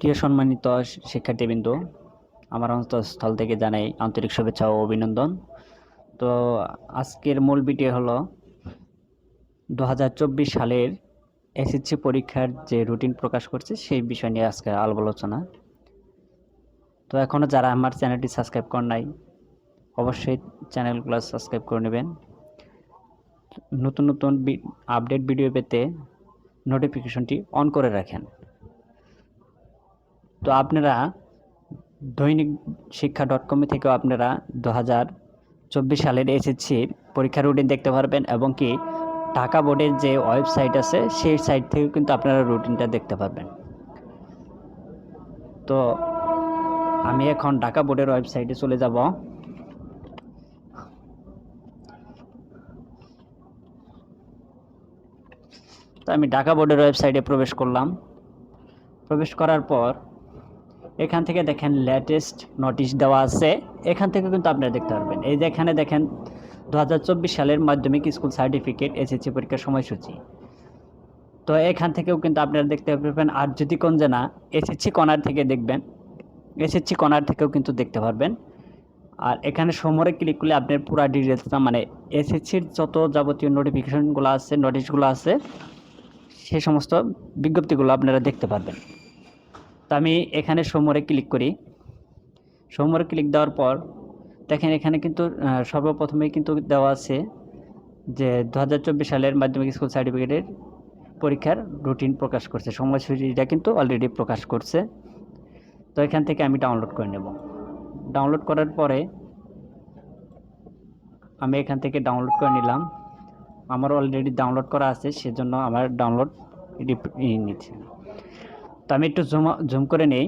প্রিয় সম্মানিত শিক্ষার্থীবৃন্দ, আমার অন্তঃস্থল থেকে জানাই আন্তরিক শুভেচ্ছা ও অভিনন্দন। তো আজকের মূল ভিডিও হলো দু সালের এসএসসি পরীক্ষার যে রুটিন প্রকাশ করছে, সেই বিষয় নিয়ে আজকে আলোচনা। তো এখনও যারা আমার চ্যানেলটি সাবস্ক্রাইব করেন নাই, অবশ্যই চ্যানেলগুলো সাবস্ক্রাইব করে নেবেন। নতুন নতুন আপডেট ভিডিও পেতে নোটিফিকেশনটি অন করে রাখেন। তো আপনারা দৈনিক শিক্ষা ডট কম থেকেও আপনারা দু হাজার চব্বিশ সালের এসএসসি পরীক্ষার রুটিন দেখতে পারবেন এবং কি ঢাকা বোর্ডের যে ওয়েবসাইট আছে সেই সাইট থেকেও কিন্তু আপনারা রুটিনটা দেখতে পারবেন। তো আমি এখন ঢাকা বোর্ডের ওয়েবসাইটে চলে যাব। তো আমি ঢাকা বোর্ডের ওয়েবসাইটে প্রবেশ করলাম। প্রবেশ করার পর এখান থেকে দেখেন লেটেস্ট নোটিশ দেওয়া আছে। এখান থেকে কিন্তু আপনারা দেখতে পারবেন। এই যে এখানে দেখেন দু হাজার চব্বিশ সালের মাধ্যমিক স্কুল সার্টিফিকেট এসএসসি পরীক্ষার সময়সূচি। তো এখান থেকেও কিন্তু আপনারা দেখতে পারবেন, আর যদি কোন যে না এসএসসি কর্নার থেকে দেখবেন। এসএসসি কর্নার থেকেও কিন্তু দেখতে পারবেন। আর এখানে সমরে ক্লিক করলে আপনার পুরা ডিটেলসটা মানে এসএসসির যত যাবতীয় নোটিফিকেশনগুলো আছে নোটিশগুলো আছে, সে সমস্ত বিজ্ঞপ্তিগুলো আপনারা দেখতে পারবেন। তো আমি এখানে সমরে ক্লিক করি। সমরে ক্লিক দেওয়ার পর দেখেন এখানে কিন্তু আহ, সর্বপ্রথমেই কিন্তু দেওয়া আছে যে দু হাজার চব্বিশ সালের মাধ্যমিক স্কুল সার্টিফিকেটের পরীক্ষার রুটিন প্রকাশ করছে। সময়সূচিটা কিন্তু অলরেডি প্রকাশ করছে। তো এখান থেকে আমি ডাউনলোড করে নেব। ডাউনলোড করার পরে আমি এখান থেকে ডাউনলোড করে নিলাম। আমার অলরেডি ডাউনলোড করা আছে সেজন্য আমার ডাউনলোড নিচ্ছে। তো আমি একটু জুম জুম করে নেই।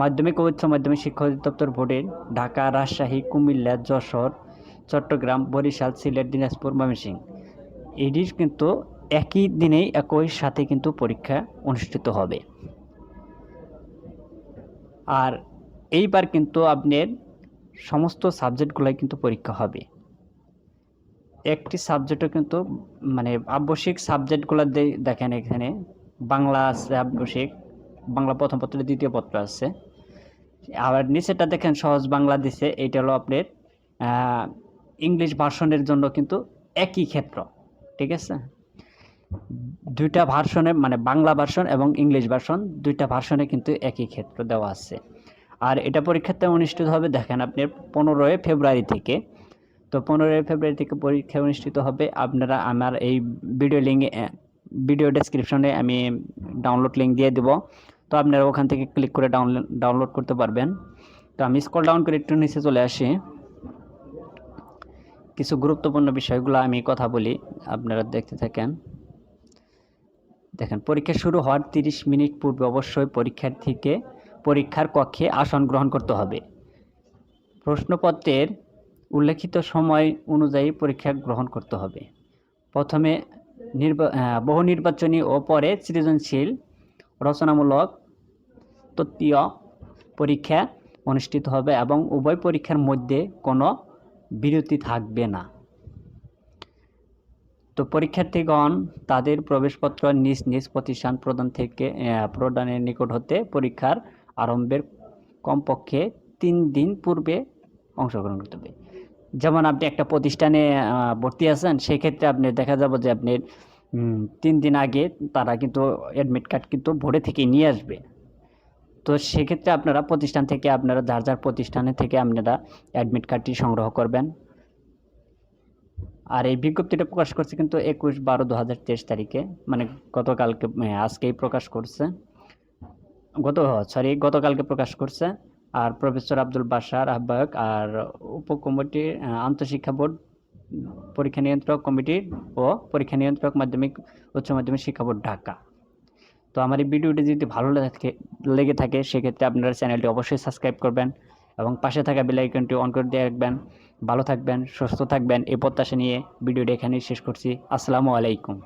মাধ্যমিক ও উচ্চ মাধ্যমিক শিক্ষা অধিদপ্তর বোর্ডের ঢাকা, রাজশাহী, কুমিল্লা, যশোর, চট্টগ্রাম, বরিশাল, সিলেট, দিনাজপুর, ময়মনসিংহ। এটির কিন্তু একই দিনেই একই সাথে কিন্তু পরীক্ষা অনুষ্ঠিত হবে। আর এইবার কিন্তু আপনার সমস্ত সাবজেক্টগুলোই কিন্তু পরীক্ষা হবে। একটি সাবজেক্টও কিন্তু মানে আবশ্যিক সাবজেক্টগুলো দেখেন এখানে। বাংলা আছে আবশ্যিক বাংলা প্রথম পত্র দ্বিতীয় পত্র আছে। আবার নিচেটা দেখেন সহজ বাংলা দিছে, এইটা হলো আপনার ইংলিশ ভার্সনের জন্য কিন্তু একই ক্ষেত্র, ঠিক আছে? দুইটা ভার্সনে মানে বাংলা ভার্সন এবং ইংলিশ ভার্সন, দুইটা ভার্সনে কিন্তু একই ক্ষেত্র দেওয়া আছে। আর এটা পরীক্ষাতে অনুষ্ঠিত হবে, দেখেন আপনি পনেরোই ফেব্রুয়ারি থেকে, তো পনেরোই ফেব্রুয়ারি থেকে পরীক্ষা অনুষ্ঠিত হবে। আপনারা আমার এই ভিডিও লিঙ্ক ভিডিও ডেসক্রিপশনে আমি ডাউনলোড লিঙ্ক দিয়ে দেবো। তো আপনারা ওখান থেকে ক্লিক করে ডাউনলোড ডাউনলোড করতে পারবেন। তো আমি স্কল ডাউন করে একটু নিচে চলে আসি। কিছু গুরুত্বপূর্ণ বিষয়গুলো আমি কথা বলি, আপনারা দেখতে থাকেন। দেখেন, পরীক্ষা শুরু হওয়ার তিরিশ মিনিট পূর্বে অবশ্যই পরীক্ষার্থীকে পরীক্ষার কক্ষে আসন গ্রহণ করতে হবে। প্রশ্নপত্রের উল্লেখিত সময় অনুযায়ী পরীক্ষা গ্রহণ করতে হবে। প্রথমে বহু নির্বাচনী ও পরে সৃজনশীল রচনামূলক তত্ত্বীয় পরীক্ষা অনুষ্ঠিত হবে এবং উভয় পরীক্ষার মধ্যে কোনো বিরতি থাকবে না। তো পরীক্ষার্থীগণ তাদের প্রবেশপত্র নিজ নিজ প্রতিষ্ঠান প্রদান থেকে প্রদানের নিকট হতে পরীক্ষার আরম্ভের কমপক্ষে তিন দিন পূর্বে অংশগ্রহণ করতে হবে। যেমন আপনি একটা প্রতিষ্ঠানে ভর্তি আছেন, সেক্ষেত্রে আপনি দেখা যাবে যে আপনি তিন দিন আগে তারা কিন্তু অ্যাডমিট কার্ড কিন্তু ভোরে থেকে নিয়ে আসবে। তো সেক্ষেত্রে আপনারা প্রতিষ্ঠান থেকে, আপনারা যার যার প্রতিষ্ঠানে থেকে আপনারা অ্যাডমিট কার্ডটি সংগ্রহ করবেন। আর এই বিজ্ঞপ্তিটা প্রকাশ করছে কিন্তু একুশ বারো দু হাজার তেইশ তারিখে মানে গতকালকে আজকেই প্রকাশ করছে। গত, সরি, গতকালকে প্রকাশ করছে। আর প্রফেসর আব্দুল বাসার আহ্বায়ক আর উপকমিটি আন্তঃশিক্ষা বোর্ড, পরীক্ষা নিয়ন্ত্রক কমিটির ও পরীক্ষা নিয়ন্ত্রক মাধ্যমিক, উচ্চ মাধ্যমিক শিক্ষা বোর্ড ঢাকা। তো আমার এই ভিডিওটি যদি ভালো লেগে থাকে লেগে থাকে, সেক্ষেত্রে আপনারা চ্যানেলটি অবশ্যই সাবস্ক্রাইব করবেন এবং পাশে থাকা বেল অন করে দিয়ে রাখবেন। ভালো থাকবেন, সুস্থ থাকবেন, এই প্রত্যাশা নিয়ে ভিডিওটি এখানেই শেষ করছি। আসসালামু আলাইকুম।